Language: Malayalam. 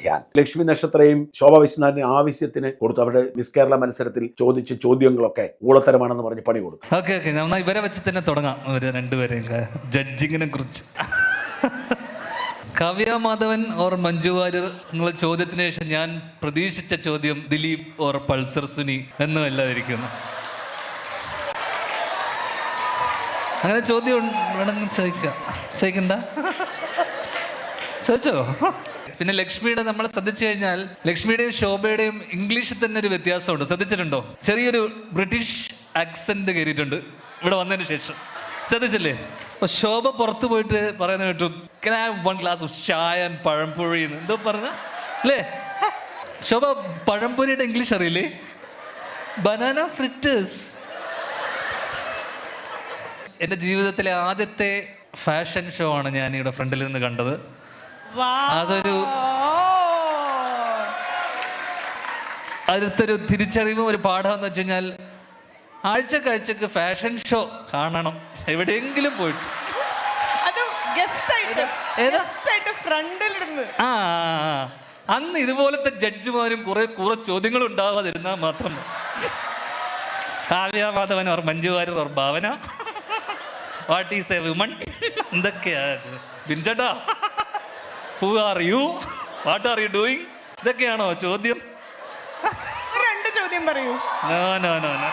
ധ്യാൻ. ലക്ഷ്മി നക്ഷത്രയും ശോഭ വിശ്വനാഥിന് ആവശ്യത്തിന് കൊടുത്തു. അവരുടെ മിസ് കേരള മത്സരത്തിൽ ചോദിച്ച ചോദ്യങ്ങളൊക്കെ ഊളത്തരമാണെന്ന് പറഞ്ഞ് പണി കൊടുത്തു. Okay okay. ഇവരെ വെച്ച് തന്നെ തുടങ്ങാം. ഇവർ രണ്ടുപേരെയും ജഡ്ജിങ്ങിനെ കുറിച്ച്. കവ്യ മാധവൻ ഓർ മഞ്ജു വാര്യർ എന്നുള്ള ചോദ്യത്തിന് ശേഷം ഞാൻ പ്രതീക്ഷിച്ച ചോദ്യം ദിലീപ് ഓർ പൾസർ സുനി എന്നുമല്ലാതിരിക്കുന്നു അങ്ങനെ ചോദ്യം വേണമെങ്കിൽ ചോദിക്കാം. ചോദിക്കണ്ട? ചോദിച്ചോ? പിന്നെ ലക്ഷ്മിയുടെ നമ്മൾ ശ്രദ്ധിച്ചു കഴിഞ്ഞാൽ ലക്ഷ്മിയുടെയും ശോഭയുടെയും ഇംഗ്ലീഷിൽ തന്നെ ഒരു വ്യത്യാസമുണ്ട്. ശ്രദ്ധിച്ചിട്ടുണ്ടോ? ചെറിയൊരു ബ്രിട്ടീഷ് ആക്സെന്റ് കയറിയിട്ടുണ്ട്. ഇവിടെ വന്നതിന് ശേഷം. ശ്രദ്ധിച്ചില്ലേ? അപ്പൊ ശോഭ പുറത്തു പോയിട്ട് പറയുന്ന കേട്ടു "Can വൺ ഗ്ലാസ് ഓഫ് ചായ പഴംപൊഴി എന്തോ പറഞ്ഞ? അല്ലേ? ശോഭ പഴംപൊരിയുടെ ഇംഗ്ലീഷ് അറിയില്ലേ? ബനാന ഫ്രിറ്റേഴ്സ് എന്റെ ജീവിതത്തിലെ ആദ്യത്തെ ഫാഷൻ ഷോ ആണ് ഞാൻ ഇവിടെ ഫ്രണ്ടിൽ നിന്ന് കണ്ടത്. അതൊരു അടുത്തൊരു തിരിച്ചറിവും ഒരു പാഠം എന്ന് വെച്ച് കഴിഞ്ഞാൽ ആഴ്ചക്കാഴ്ചക്ക് ഫാഷൻ ഷോ കാണണം. എവിടെയെങ്കിലും പോയിട്ട്. ആ. അന്ന് ഇതുപോലത്തെ ജഡ്ജിമാരും കുറെ കുറെ ചോദ്യങ്ങൾ ഉണ്ടാവാതിരുന്നാൽ മാത്രം Kavya Madhavan or Manju Warrier or Bhavana. What is a woman എന്തൊക്കെയാ? ബിൻചേട്ടാ. Who are you what are you doing ഇതൊക്കെയാണോ ചോദ്യം? രണ്ട് ചോദ്യം പറയൂ. No no no no